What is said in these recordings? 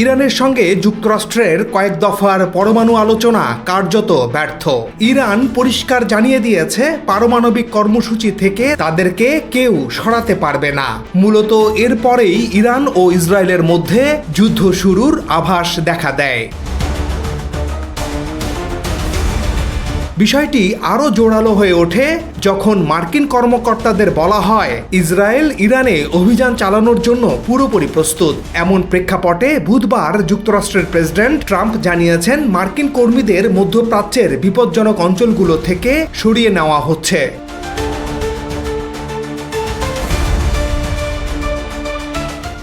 ইরানের সঙ্গে যুক্তরাষ্ট্রের কয়েক দফার পরমাণু আলোচনা কার্যত ব্যর্থ। ইরান পরিষ্কার জানিয়ে দিয়েছে, পারমাণবিক কর্মসূচি থেকে তাদেরকে কেউ সরাতে পারবে না। মূলত এরপরেই ইরান ও ইসরায়েলের মধ্যে যুদ্ধ শুরুর আভাস দেখা দেয়। বিষয়টি আরও জোরালো হয়ে ওঠে যখন মার্কিন কর্মকর্তাদের বলা হয়, ইসরায়েল ইরানে অভিযান চালানোর জন্য পুরোপুরি প্রস্তুত। এমন প্রেক্ষাপটে বুধবার যুক্তরাষ্ট্রের প্রেসিডেন্ট ট্রাম্প জানিয়েছেন, মার্কিন কর্মীদের মধ্যপ্রাচ্যের বিপজ্জনক অঞ্চলগুলো থেকে সরিয়ে নেওয়া হচ্ছে।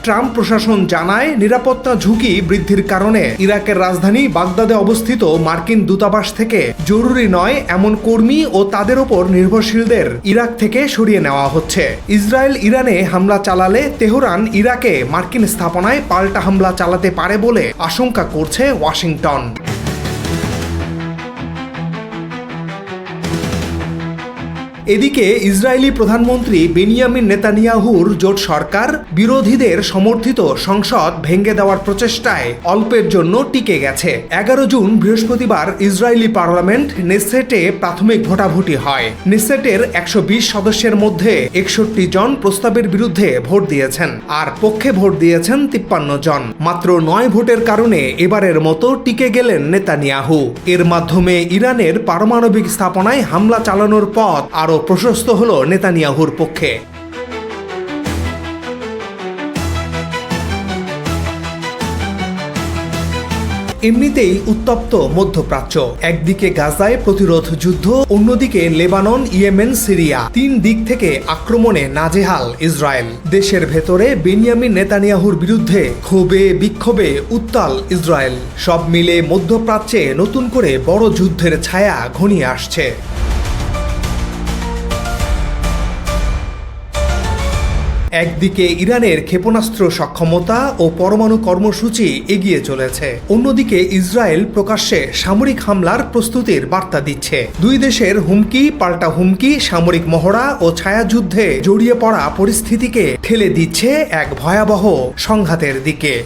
ট্রাম্প প্রশাসন জানায়, নিরাপত্তা ঝুঁকি বৃদ্ধির কারণে ইরাকের রাজধানী বাগদাদে অবস্থিত মার্কিন দূতাবাস থেকে জরুরি নয় এমন কর্মী ও তাদের ওপর নির্ভরশীলদের ইরাক থেকে সরিয়ে নেওয়া হচ্ছে। ইসরায়েল ইরানে হামলা চালালে তেহরান ইরাকে মার্কিন স্থাপনায় পাল্টা হামলা চালাতে পারে বলে আশঙ্কা করছে ওয়াশিংটন। এদিকে ইসরায়েলি প্রধানমন্ত্রী বেনিয়ামিন নেতানিয়াহুর জোট সরকার বিরোধীদের সমর্থিত সংসদ ভেঙে দেওয়ার প্রচেষ্টায় অল্পের জন্য টিকে গেছে। এগারো জুন বৃহস্পতিবার ইসরায়েলি পার্লামেন্ট নেসেটে প্রাথমিক ভোটাভুটি হয়। নেসেটের একশো বিশ সদস্যের মধ্যে একষট্টি জন প্রস্তাবের বিরুদ্ধে ভোট দিয়েছেন আর পক্ষে ভোট দিয়েছেন তিপ্পান্ন জন। মাত্র নয় ভোটের কারণে এবারের মতো টিকে গেলেন নেতানিয়াহু। এর মাধ্যমে ইরানের পারমাণবিক স্থাপনায় হামলা চালানোর পথ আরও প্রশস্ত হল নেতানিয়াহুর পক্ষে। এমনিতেই উত্তপ্ত মধ্যপ্রাচ্য। একদিকে গাজায় প্রতিরোধ যুদ্ধ, অন্যদিকে লেবানন, ইয়েমেন, সিরিয়া। তিন দিক থেকে আক্রমণে নাজেহাল ইসরায়েল। দেশের ভেতরে বেনিয়ামিন নেতানিয়াহুর বিরুদ্ধে ক্ষোভে, বিক্ষোভে উত্তাল ইসরায়েল। সব মিলে মধ্যপ্রাচ্যে নতুন করে বড় যুদ্ধের ছায়া ঘনিয়ে আসছে। একদিকে ইরানের ক্ষেপণাস্ত্র সক্ষমতা ও পরমাণু কর্মসূচি এগিয়ে চলেছে। অন্যদিকে ইসরায়েল প্রকাশ্যে সামরিক হামলার প্রস্তুতির বার্তা দিচ্ছে। দুই দেশের হুমকি, পাল্টা হুমকি, সামরিক মহড়া ও ছায়াযুদ্ধে জড়িয়ে পড়া পরিস্থিতিকে ঠেলে দিচ্ছে এক ভয়াবহ সংঘাতের দিকে।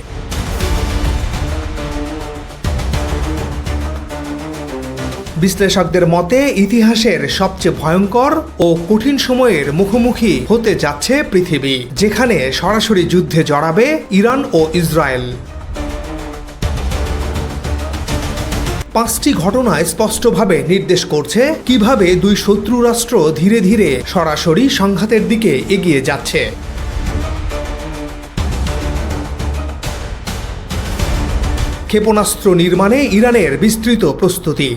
বিশ্লেষকদের মতে, ইতিহাসের সবচেয়ে ভয়ঙ্কর ও কঠিন সময়ের মুখোমুখি হতে যাচ্ছে পৃথিবী, যেখানে সরাসরি যুদ্ধে জড়াবে ইরান ও ইসরায়েল। পাঁচটি ঘটনা স্পষ্টভাবে নির্দেশ করছে কীভাবে দুই শত্রু রাষ্ট্র ধীরে ধীরে সরাসরি সংঘাতের দিকে এগিয়ে যাচ্ছে। ক্ষেপণাস্ত্র নির্মাণে ইরানের বিস্তৃত প্রস্তুতি।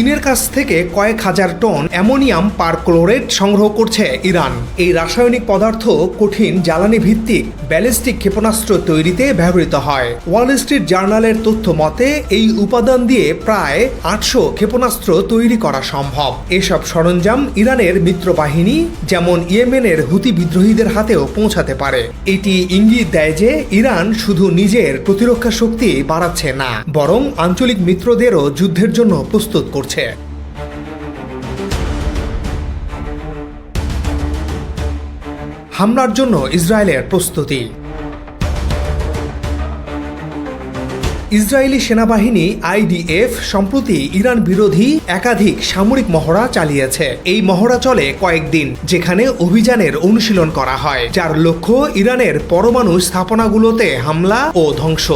চীনের কাছ থেকে কয়েক হাজার টন অ্যামোনিয়াম পারক্লোরেট সংগ্রহ করছে ইরান। এই রাসায়নিক পদার্থ কঠিন জ্বালানি ভিত্তিক ব্যালিস্টিক ক্ষেপণাস্ত্র তৈরিতে ব্যবহৃত হয়। ওয়াল স্ট্রিট জার্নালের তথ্য মতে, এই উপাদান দিয়ে প্রায় আটশো ক্ষেপণাস্ত্র তৈরি করা সম্ভব। এসব সরঞ্জাম ইরানের মিত্রবাহিনী, যেমন ইয়েমেনের হুতি বিদ্রোহীদের হাতেও পৌঁছাতে পারে। এটি ইঙ্গিত দেয় যে ইরান শুধু নিজের প্রতিরক্ষা শক্তি বাড়াচ্ছে না, বরং আঞ্চলিক মিত্রদেরও যুদ্ধের জন্য প্রস্তুত করছে। হামলার জন্য ইসরায়েলের প্রস্তুতি। ইসরায়েলি সেনাবাহিনী আইডিএফ সম্প্রতি ইরান বিরোধী একাধিক সামরিক মহড়া চালিয়েছে। এই মহড়া চলে কয়েকদিন, যেখানে অভিযানের অনুশীলন করা হয়, যার লক্ষ্য ইরানের পরমাণু স্থাপনাগুলোতে হামলা ও ধ্বংস।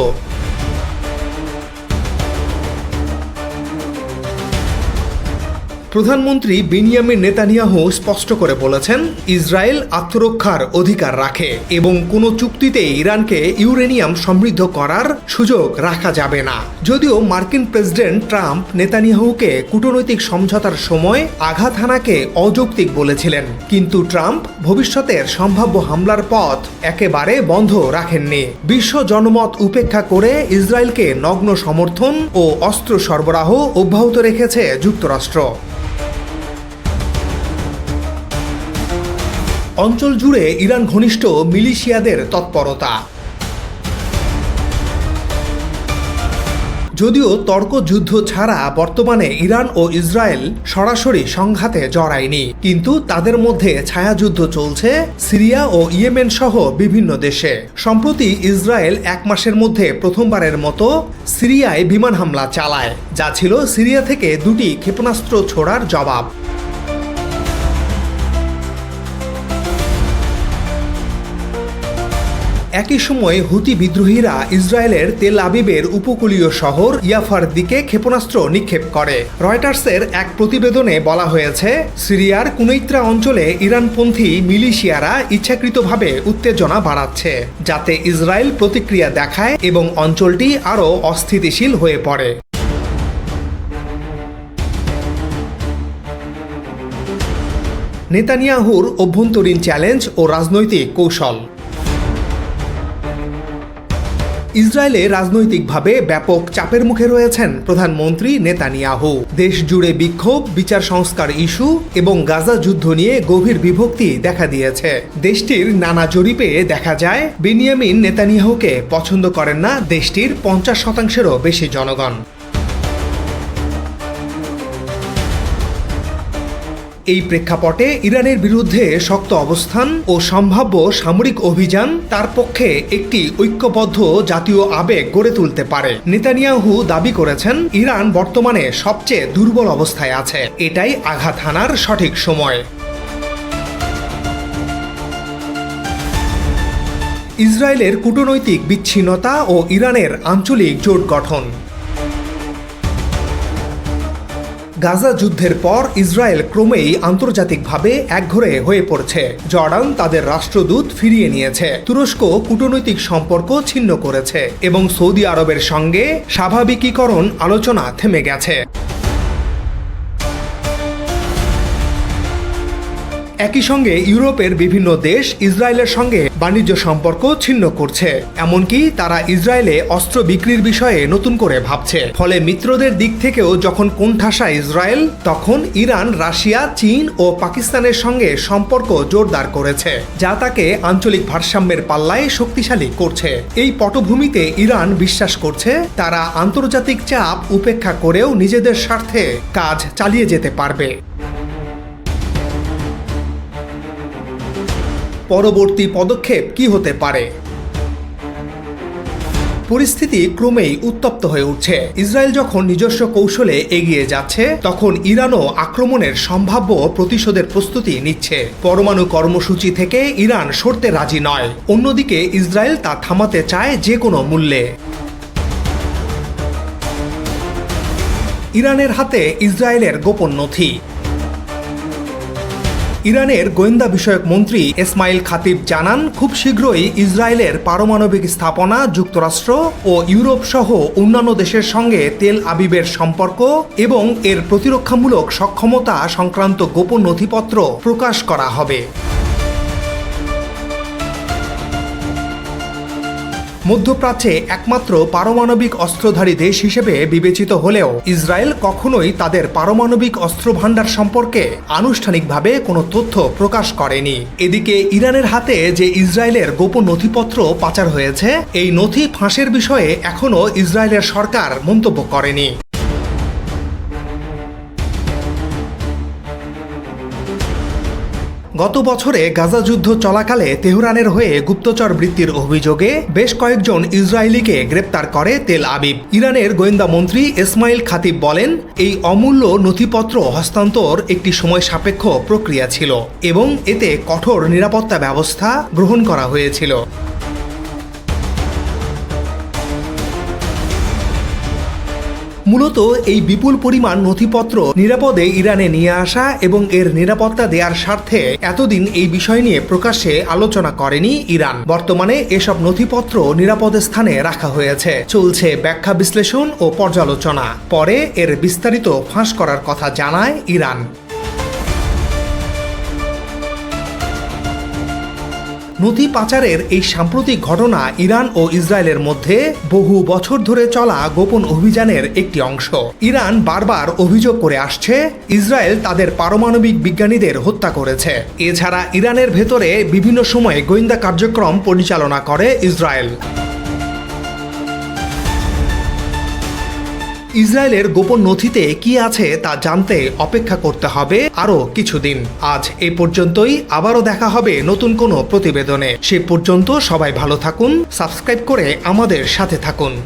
প্রধানমন্ত্রী বেনিয়ামিন নেতানিয়াহু স্পষ্ট করে বলেছেন, ইসরায়েল আত্মরক্ষার অধিকার রাখে এবং কোনো চুক্তিতে ইরানকে ইউরেনিয়াম সমৃদ্ধ করার সুযোগ রাখা যাবে না। যদিও মার্কিন প্রেসিডেন্ট ট্রাম্প নেতানিয়াহুকে কূটনৈতিক সমঝোতার সময় আঘাত হানাকে অযৌক্তিক বলেছিলেন, কিন্তু ট্রাম্প ভবিষ্যতের সম্ভাব্য হামলার পথ একেবারে বন্ধ রাখেননি। বিশ্ব জনমত উপেক্ষা করে ইসরায়েলকে নগ্ন সমর্থন ও অস্ত্র সরবরাহ অব্যাহত রেখেছে যুক্তরাষ্ট্র। অঞ্চল জুড়ে ইরান ঘনিষ্ঠ মিলিশিয়াদের তৎপরতা। যদিও তর্ক যুদ্ধ ছাড়া বর্তমানে ইরান ও ইসরায়েল সরাসরি সংঘাতে জড়ায়নি, কিন্তু তাদের মধ্যে ছায়াযুদ্ধ চলছে সিরিয়া ও ইয়েমেন সহ বিভিন্ন দেশে। সম্প্রতি ইসরায়েল এক মাসের মধ্যে প্রথমবারের মতো সিরিয়ায় বিমান হামলা চালায়, যা ছিল সিরিয়া থেকে দুটি ক্ষেপণাস্ত্র ছোড়ার জবাব। একই সময় হুতি বিদ্রোহীরা ইসরায়েলের তেল আবিবের উপকূলীয় শহর ইয়াফার দিকে ক্ষেপণাস্ত্র নিক্ষেপ করে। রয়টার্সের এক প্রতিবেদনে বলা হয়েছে, সিরিয়ার কুনৈত্রা অঞ্চলে ইরানপন্থী মিলিশিয়ারা ইচ্ছাকৃতভাবে উত্তেজনা বাড়াচ্ছে, যাতে ইসরায়েল প্রতিক্রিয়া দেখায় এবং অঞ্চলটি আরও অস্থিতিশীল হয়ে পড়ে। নেতানিয়াহুর অভ্যন্তরীণ চ্যালেঞ্জ ও রাজনৈতিক কৌশল ইসরায়েলে রাজনৈতিকভাবে ব্যাপক চাপের মুখে রয়েছেন প্রধানমন্ত্রী নেতানিয়াহু। দেশ জুড়ে বিক্ষোভ, বিচার সংস্কার ইস্যু এবং গাজা যুদ্ধ নিয়ে গভীর বিভক্তি দেখা দিয়েছে। দেশটির নানা জরিপে দেখা যায়, বেনিয়ামিন নেতানিয়াহুকে পছন্দ করেন না দেশটির পঞ্চাশ শতাংশেরও বেশি জনগণ। এই প্রেক্ষাপটে ইরানের বিরুদ্ধে শক্ত অবস্থান ও সম্ভাব্য সামরিক অভিযান তার পক্ষে একটি ঐক্যবদ্ধ জাতীয় আবেগ গড়ে তুলতে পারে। নেতানিয়াহু দাবি করেছেন, ইরান বর্তমানে সবচেয়ে দুর্বল অবস্থায় আছে। এটাই আঘাত হানার সঠিক সময়। ইসরায়েলের কূটনৈতিক বিচ্ছিন্নতা ও ইরানের আঞ্চলিক জোট গঠন। গাজা যুদ্ধের পর ইসরায়েল ক্রমেই আন্তর্জাতিকভাবে একঘরে হয়ে পড়ছে। জর্ডান তাদের রাষ্ট্রদূত ফিরিয়ে নিয়েছে। তুরস্ক কূটনৈতিক সম্পর্ক ছিন্ন করেছে এবং সৌদি আরবের সঙ্গে স্বাভাবিকীকরণ আলোচনা থেমে গেছে। একই সঙ্গে ইউরোপের বিভিন্ন দেশ ইসরায়েলের সঙ্গে বাণিজ্য সম্পর্ক ছিন্ন করছে। এমনকি তারা ইসরায়েলে অস্ত্র বিক্রির বিষয়ে নতুন করে ভাবছে। ফলে মিত্রদের দিক থেকেও যখন কোণঠাসা ইসরায়েল, তখন ইরান, রাশিয়া, চীন ও পাকিস্তানের সঙ্গে সম্পর্ক জোরদার করেছে, যা তাকে আঞ্চলিক ভারসাম্যের পাল্লায় শক্তিশালী করছে। এই পটভূমিতে ইরান বিশ্বাস করছে, তারা আন্তর্জাতিক চাপ উপেক্ষা করেও নিজেদের স্বার্থে কাজ চালিয়ে যেতে পারবে। পরবর্তী পদক্ষেপ কি হতে পারে? পরিস্থিতি ক্রমেই উত্তপ্ত হয়ে উঠছে। ইসরায়েল যখন নিজস্ব কৌশলে এগিয়ে যাচ্ছে, তখন ইরানও আক্রমণের সম্ভাব্য প্রতিশোধের প্রস্তুতি নিচ্ছে। পরমাণু কর্মসূচি থেকে ইরান সরতে রাজি নয়। অন্যদিকে ইসরায়েল তা থামাতে চায় যে কোনো মূল্যে। ইরানের হাতে ইসরায়েলের গোপন নথি। ইরানের গোয়েন্দা বিষয়ক মন্ত্রী এসমাইল খাতিব জানান, খুব শীঘ্রই ইসরায়েলের পারমাণবিক স্থাপনা, যুক্তরাষ্ট্র ও ইউরোপ সহ অন্যান্য দেশের সঙ্গে তেল আবিবের সম্পর্ক এবং এর প্রতিরক্ষামূলক সক্ষমতা সংক্রান্ত গোপন নথিপত্র প্রকাশ করা হবে। মধ্যপ্রাচ্যে একমাত্র পারমাণবিক অস্ত্রধারী দেশ হিসেবে বিবেচিত হলেও ইসরায়েল কখনোই তাদের পারমাণবিক অস্ত্র ভাণ্ডার সম্পর্কে আনুষ্ঠানিকভাবে কোনো তথ্য প্রকাশ করেনি। এদিকে ইরানের হাতে যে ইসরায়েলের গোপন নথিপত্র পাচার হয়েছে, এই নথি ফাঁসের বিষয়ে এখনও ইসরায়েলের সরকার মন্তব্য করেনি। গত বছরে গাজা যুদ্ধ চলাকালে তেহরানের হয়ে গুপ্তচর বৃত্তির অভিযোগে বেশ কয়েকজন ইসরায়েলিকে গ্রেপ্তার করে তেল আবিব। ইরানের গোয়েন্দা মন্ত্রী ইসমাইল খাতিব বলেন, এই অমূল্য নথিপত্র হস্তান্তর একটি সময় সাপেক্ষ প্রক্রিয়া ছিল এবং এতে কঠোর নিরাপত্তা ব্যবস্থা গ্রহণ করা হয়েছিল। মূলত এই বিপুল পরিমাণ নথিপত্র নিরাপদে ইরানে নিয়ে আসা এবং এর নিরাপত্তা দেওয়ার স্বার্থে এতদিন এই বিষয় নিয়ে প্রকাশ্যে আলোচনা করেনি ইরান। বর্তমানে এসব নথিপত্র নিরাপদ স্থানে রাখা হয়েছে। চলছে ব্যাখ্যা বিশ্লেষণ ও পর্যালোচনা। পরে এর বিস্তারিত ফাঁস করার কথা জানায় ইরান। নথি পাচারের এই সাম্প্রতিক ঘটনা ইরান ও ইসরায়েলের মধ্যে বহু বছর ধরে চলা গোপন অভিযানের একটি অংশ। ইরান বারবার অভিযোগ করে আসছে, ইসরায়েল তাদের পারমাণবিক বিজ্ঞানীদের হত্যা করেছে। এছাড়া ইরানের ভেতরে বিভিন্ন সময়ে গোয়েন্দা কার্যক্রম পরিচালনা করে ইসরায়েল। ইসরায়েলের গোপন নথিতে কি আছে তা জানতে অপেক্ষা করতে হবে আরও কিছুদিন। আজ এ পর্যন্তই। আবারও দেখা হবে নতুন কোনো প্রতিবেদনে। সে পর্যন্ত সবাই ভালো থাকুন, সাবস্ক্রাইব করে আমাদের সাথে থাকুন।